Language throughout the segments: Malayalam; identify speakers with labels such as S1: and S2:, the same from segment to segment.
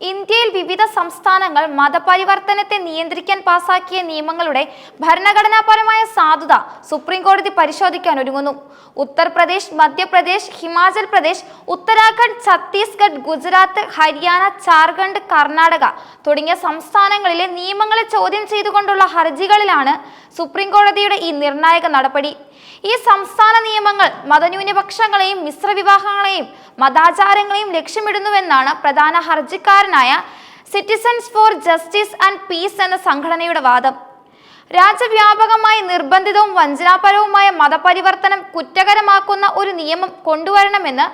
S1: ഇന്ത്യയിൽ വിവിധ സംസ്ഥാനങ്ങൾ മതപരിവർത്തനത്തെ നിയന്ത്രിക്കാൻ പാസാക്കിയ നിയമങ്ങളുടെ ഭരണഘടനാപരമായ സാധുത സുപ്രീം കോടതി പരിശോധിക്കാൻ ഒരുങ്ങുന്നു. ഉത്തർപ്രദേശ് മധ്യപ്രദേശ് ഹിമാചൽ പ്രദേശ് ഉത്തരാഖണ്ഡ് ഛത്തീസ്ഗഡ് ഗുജറാത്ത് ഹരിയാന ജാർഖണ്ഡ് കർണാടക തുടങ്ങിയ സംസ്ഥാനങ്ങളിലെ നിയമങ്ങളെ ചോദ്യം ചെയ്തുകൊണ്ടുള്ള ഹർജികളിലാണ് സുപ്രീം കോടതിയുടെ ഈ നിർണായക നടപടി. ഈ സംസ്ഥാന നിയമങ്ങൾ മതന്യൂനപക്ഷങ്ങളെയും മിശ്രവിവാഹങ്ങളെയും മതാചാരങ്ങളെയും ലക്ഷ്യമിടുന്നുവെന്നാണ് പ്രധാന ഹർജിക്കാരനായ citizens for justice and peace എന്ന സംഘടനയുടെ വാദം. രാജ്യവ്യാപകമായി നിർബന്ധിതവും വഞ്ചനാപരവുമായ മതപരിവർത്തനം കുറ്റകരമാക്കുന്ന ഒരു നിയമം കൊണ്ടുവരണമെന്ന്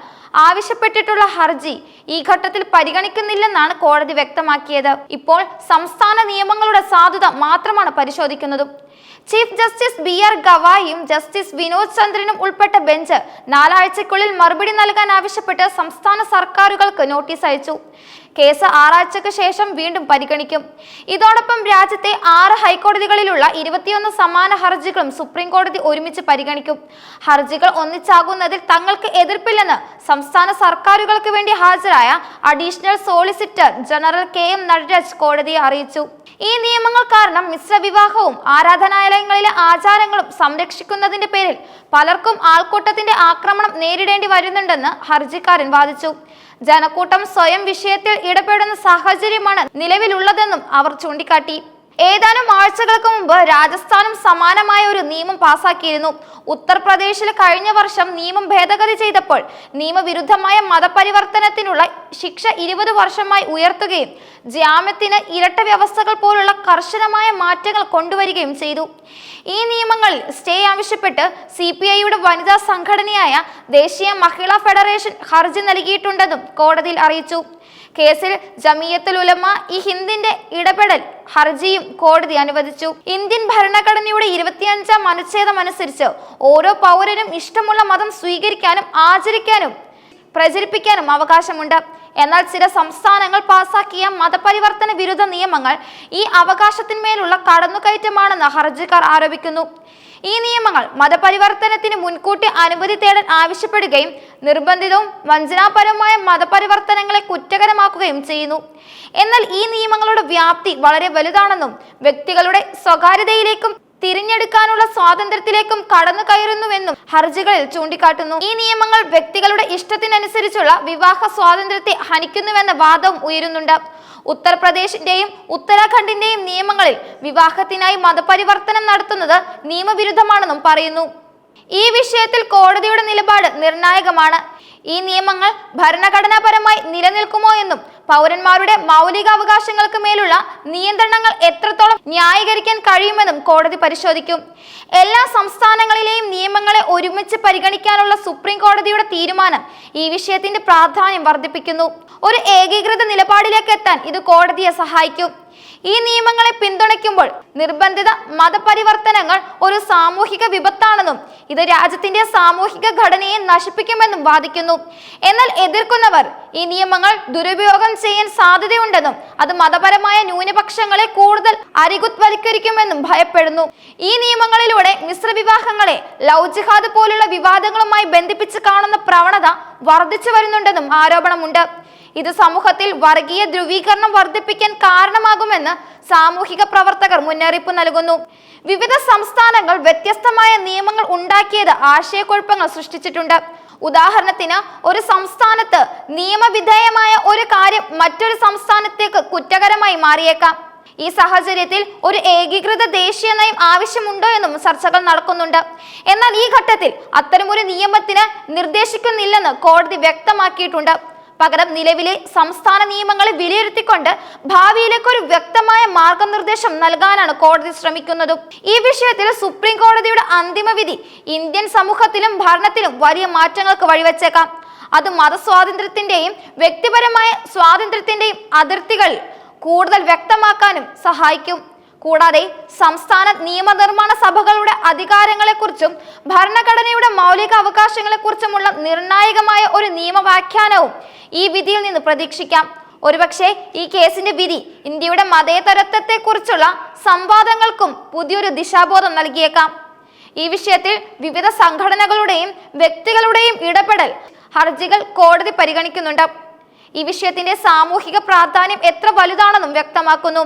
S1: ആവശ്യപ്പെട്ടിട്ടുള്ള ഹർജി ഈ ഘട്ടത്തിൽ പരിഗണിക്കുന്നില്ലെന്നാണ് കോടതി വ്യക്തമാക്കിയത്. ഇപ്പോൾ സംസ്ഥാന നിയമങ്ങളുടെ സാധുത മാത്രമാണ് പരിശോധിക്കുന്നത്. ചീഫ് ജസ്റ്റിസ് ബി ആർ ഗവായിയും ജസ്റ്റിസ് വിനോദ് ചന്ദ്രനും ഉൾപ്പെട്ട ബെഞ്ച് നാലാഴ്ചക്കുള്ളിൽ മറുപടി നൽകാൻ ആവശ്യപ്പെട്ട് സംസ്ഥാന സർക്കാരുകൾക്ക് നോട്ടീസ് അയച്ചു. കേസ് ആറാഴ്ചക്ക് ശേഷം വീണ്ടും പരിഗണിക്കും. ഇതോടൊപ്പം രാജ്യത്തെ ആറ് ഹൈക്കോടതികളിലുള്ള ഇരുപത്തിയൊന്ന് സമാന ഹർജികളും സുപ്രീം കോടതി ഒരുമിച്ച് പരിഗണിക്കും. ഹർജികൾ ഒന്നിച്ചാകുന്നതിൽ തങ്ങൾക്ക് എതിർപ്പില്ലെന്ന് സംസ്ഥാന സർക്കാരുകൾക്ക് വേണ്ടി ഹാജരായ additional solicitor general K M Nataraj കോടതിയെ അറിയിച്ചു. ഈ നിയമങ്ങൾ കാരണം മിശ്രവിവാഹവും ആരാധനാലയങ്ങളിലെ ആചാരങ്ങളും സംരക്ഷിക്കുന്നതിന്റെ പേരിൽ പലർക്കും ആൾക്കൂട്ടത്തിന്റെ ആക്രമണം നേരിടേണ്ടി വരുന്നുണ്ടെന്ന് ഹർജിക്കാരൻ വാദിച്ചു. ജനക്കൂട്ടം സ്വയം വിഷയത്തിൽ ഇടപെടുന്ന സാഹചര്യമാണ് നിലവിലുള്ളതെന്നും അവർ ചൂണ്ടിക്കാട്ടി. ഏതാനും ആഴ്ചകൾക്ക് മുമ്പ് രാജസ്ഥാനും സമാനമായ ഒരു നിയമം പാസാക്കിയിരുന്നു. ഉത്തർപ്രദേശിൽ കഴിഞ്ഞ വർഷം നിയമം ഭേദഗതി ചെയ്തപ്പോൾ നിയമവിരുദ്ധമായ മതപരിവർത്തനത്തിനുള്ള ശിക്ഷ ഇരുപത് വർഷമായി ഉയർത്തുകയും ജാമ്യത്തിന് ഇരട്ട വ്യവസ്ഥകൾ പോലുള്ള കർശനമായ മാറ്റങ്ങൾ കൊണ്ടുവരികയും ചെയ്തു. ഈ നിയമങ്ങളിൽ സ്റ്റേ ആവശ്യപ്പെട്ട് സി പി ഐയുടെ വനിതാ സംഘടനയായ ദേശീയ മഹിളാ ഫെഡറേഷൻ ഹർജി നൽകിയിട്ടുണ്ടെന്നും കോടതിയിൽ അറിയിച്ചു. കേസിൽ ജമിയത്തുൽ ഉലമ ഈ ഹിന്ദിന്റെ ഇടപെടൽ ഹർജിയും കോടതി അനുവദിച്ചു. ഇന്ത്യൻ ഭരണഘടനയുടെ ഇരുപത്തിയഞ്ചാം അനുച്ഛേദം അനുസരിച്ച് ഓരോ പൗരനും ഇഷ്ടമുള്ള മതം സ്വീകരിക്കാനും ആചരിക്കാനും പ്രചരിപ്പിക്കാനും അവകാശമുണ്ട്. എന്നാൽ ചില സംസ്ഥാനങ്ങൾ പാസാക്കിയ മതപരിവർത്തന വിരുദ്ധ നിയമങ്ങൾ ഈ അവകാശത്തിന്മേലുള്ള കടന്നുകയറ്റമാണെന്ന് ഹർജിക്കാർ ആരോപിക്കുന്നു. ഈ നിയമങ്ങൾ മതപരിവർത്തനത്തിന് മുൻകൂട്ടി അനുമതി തേടാൻ ആവശ്യപ്പെടുകയും നിർബന്ധിതവും വഞ്ചനാപരവുമായ മതപരിവർത്തനങ്ങളെ കുറ്റകരമാക്കുകയും ചെയ്യുന്നു. എന്നാൽ ഈ നിയമങ്ങളുടെ വ്യാപ്തി വളരെ വലുതാണെന്നും വ്യക്തികളുടെ സ്വകാര്യതയിലേക്കും തിരഞ്ഞെടുക്കാനുള്ള സ്വാതന്ത്ര്യത്തിലേക്കും കടന്നു കയറുന്നുവെന്നും ഹർജികളിൽ ചൂണ്ടിക്കാട്ടുന്നു. ഈ നിയമങ്ങൾ വ്യക്തികളുടെ ഇഷ്ടത്തിനനുസരിച്ചുള്ള വിവാഹ സ്വാതന്ത്ര്യത്തെ ഹനിക്കുന്നുവെന്ന വാദവും ഉയരുന്നുണ്ട്. ഉത്തർപ്രദേശിന്റെയും ഉത്തരാഖണ്ഡിന്റെയും നിയമങ്ങളിൽ വിവാഹത്തിനായി മതപരിവർത്തനം നടത്തുന്നത് നിയമവിരുദ്ധമാണെന്നും പറയുന്നു. ഈ വിഷയത്തിൽ കോടതിയുടെ നിലപാട് നിർണായകമാണ്. ഈ നിയമങ്ങൾ ഭരണഘടനാപരമായി നിലനിൽക്കുമോ എന്നും പൗരന്മാരുടെ മൗലികാവകാശങ്ങൾക്ക് മേലുള്ള നിയന്ത്രണങ്ങൾ എത്രത്തോളം ന്യായീകരിക്കാൻ കഴിയുമെന്നും കോടതി പരിശോധിക്കും. എല്ലാ സംസ്ഥാനങ്ങളിലെയും നിയമങ്ങളെ ഒരുമിച്ച് പരിഗണിക്കാനുള്ള സുപ്രീം കോടതിയുടെ തീരുമാനം ഈ വിഷയത്തിന്റെ പ്രാധാന്യം വർദ്ധിപ്പിക്കുന്നു. ഒരു ഏകീകൃത നിലപാടിലേക്ക് എത്താൻ ഇത് കോടതിയെ സഹായിക്കും. ഈ നിയമങ്ങളെ പിന്തുണയ്ക്കുമ്പോൾ നിർബന്ധിത മതപരിവർത്തനങ്ങൾ ഒരു സാമൂഹിക വിപത്താണെന്നും ഇത് രാജ്യത്തിന്റെ സാമൂഹിക ഘടനയെ നശിപ്പിക്കുമെന്നും വാദിക്കുന്നു. എന്നാൽ എതിർക്കുന്നവർ ഈ നിയമങ്ങൾ ദുരുപയോഗം ചെയ്യാൻ സാധ്യതയുണ്ടെന്നും അത് മതപരമായ ന്യൂനപക്ഷങ്ങളെ കൂടുതൽ അരികുത്വൽക്കരിക്കുമെന്നും ഭയപ്പെടുന്നു. ഈ നിയമങ്ങളിലൂടെ മിശ്രവിവാഹങ്ങളെ ലവ് ജിഹാദ് പോലുള്ള വിവാദങ്ങളുമായി ബന്ധിപ്പിച്ച് കാണുന്ന പ്രവണത വർദ്ധിച്ചു വരുന്നുണ്ടെന്നും ആരോപണമുണ്ട്. ഇത് സമൂഹത്തിൽ വർഗീയ ധ്രുവീകരണം വർദ്ധിപ്പിക്കാൻ കാരണമാകുമെന്ന് സാമൂഹിക പ്രവർത്തകർ മുന്നറിയിപ്പ് നൽകുന്നു. വിവിധ സംസ്ഥാനങ്ങൾ വ്യത്യസ്തമായ നിയമങ്ങൾ ഉണ്ടാക്കിയത് ആശയക്കുഴപ്പങ്ങൾ സൃഷ്ടിച്ചിട്ടുണ്ട്. ഉദാഹരണത്തിന് ഒരു സംസ്ഥാനത്ത് നിയമവിധേയമായ ഒരു കാര്യം മറ്റൊരു സംസ്ഥാനത്തേക്ക് കുറ്റകരമായി മാറിയേക്കാം. ഈ സാഹചര്യത്തിൽ ഒരു ഏകീകൃത ദേശീയ നയം ആവശ്യമുണ്ടോ എന്നും ചർച്ചകൾ നടക്കുന്നുണ്ട്. എന്നാൽ ഈ ഘട്ടത്തിൽ അത്തരമൊരു നിയമത്തിന് നിർദ്ദേശിക്കുന്നില്ലെന്ന് കോടതി വ്യക്തമാക്കിയിട്ടുണ്ട്. പകരം നിലവിലെ സംസ്ഥാന നിയമങ്ങളെ വിലയിരുത്തിക്കൊണ്ട് ഭാവിയിലേക്ക് ഒരു വ്യക്തമായ മാർഗനിർദ്ദേശം നൽകാനാണ് കോടതി ശ്രമിക്കുന്നതും. ഈ വിഷയത്തിൽ സുപ്രീം കോടതിയുടെ അന്തിമ വിധി ഇന്ത്യൻ സമൂഹത്തിലും ഭരണത്തിലും വലിയ മാറ്റങ്ങൾക്ക് വഴിവെച്ചേക്കാം. അത് മതസ്വാതന്ത്ര്യത്തിന്റെയും വ്യക്തിപരമായ സ്വാതന്ത്ര്യത്തിന്റെയും അതിർത്തികൾ കൂടുതൽ വ്യക്തമാക്കാനും സഹായിക്കും. കൂടാതെ സംസ്ഥാന നിയമനിർമ്മാണ സഭകളുടെ അധികാരങ്ങളെക്കുറിച്ചും ഭരണഘടനയുടെ മൗലിക അവകാശങ്ങളെക്കുറിച്ചുമുള്ള നിർണായകമായ ഒരു നിയമവ്യാഖ്യാനവും ഈ വിധിയിൽ നിന്ന് പ്രതീക്ഷിക്കാം. ഒരുപക്ഷെ ഈ കേസിന്റെ വിധി ഇന്ത്യയുടെ മതേതരത്വത്തെക്കുറിച്ചുള്ള സംവാദങ്ങൾക്കും പുതിയൊരു ദിശാബോധം നൽകിയേക്കാം. ഈ വിഷയത്തിൽ വിവിധ സംഘടനകളുടെയും വ്യക്തികളുടെയും ഇടപെടൽ ഹർജികൾ കോടതി പരിഗണിക്കുന്നുണ്ട്. ഈ വിഷയത്തിന്റെ സാമൂഹിക പ്രാധാന്യം എത്ര വലുതാണെന്നും വ്യക്തമാക്കുന്നു.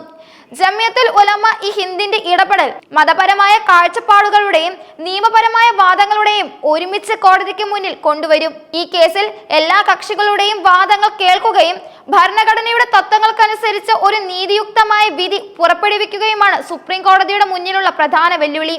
S1: ജമിയത്തുൽ ഉലമ ഈ ഹിന്ദിന്റെ ഇടപെടൽ മതപരമായ കാഴ്ചപ്പാടുകളുടെയും നിയമപരമായ വാദങ്ങളുടെയും ഒരുമിച്ച് കോടതിക്ക് മുന്നിൽ കൊണ്ടുവരും. ഈ കേസിൽ എല്ലാ കക്ഷികളുടെയും വാദങ്ങൾ കേൾക്കുകയും ഭരണഘടനയുടെ തത്വങ്ങൾക്കനുസരിച്ച് ഒരു നീതിയുക്തമായ വിധി പുറപ്പെടുവിക്കുകയുമാണ് സുപ്രീം കോടതിയുടെ മുന്നിലുള്ള പ്രധാന വെല്ലുവിളി.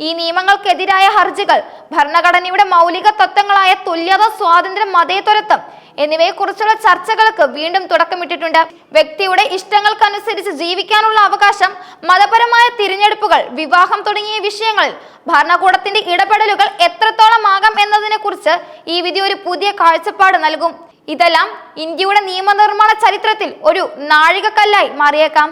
S1: ഈ നിയമങ്ങൾക്കെതിരായ ഹർജികൾ ഭരണഘടനയുടെ മൗലിക തത്വങ്ങളായ തുല്യത സ്വാതന്ത്ര്യം മതേതരത്വം എന്നിവയെക്കുറിച്ചുള്ള ചർച്ചകൾക്ക് വീണ്ടും തുടക്കമിട്ടിട്ടുണ്ട്. വ്യക്തിയുടെ ഇഷ്ടങ്ങൾക്കനുസരിച്ച് ജീവിക്കാനുള്ള അവകാശം മതപരമായ തിരഞ്ഞെടുപ്പുകൾ വിവാഹം തുടങ്ങിയ വിഷയങ്ങളിൽ ഭരണകൂടത്തിന്റെ ഇടപെടലുകൾ എത്രത്തോളം ആകാം എന്നതിനെ കുറിച്ച് ഈ വിധി ഒരു പുതിയ കാഴ്ചപ്പാട് നൽകും. ഇതെല്ലാം ഇന്ത്യയുടെ നിയമനിർമ്മാണ ചരിത്രത്തിൽ ഒരു നാഴികക്കല്ലായി മാറിയേക്കാം.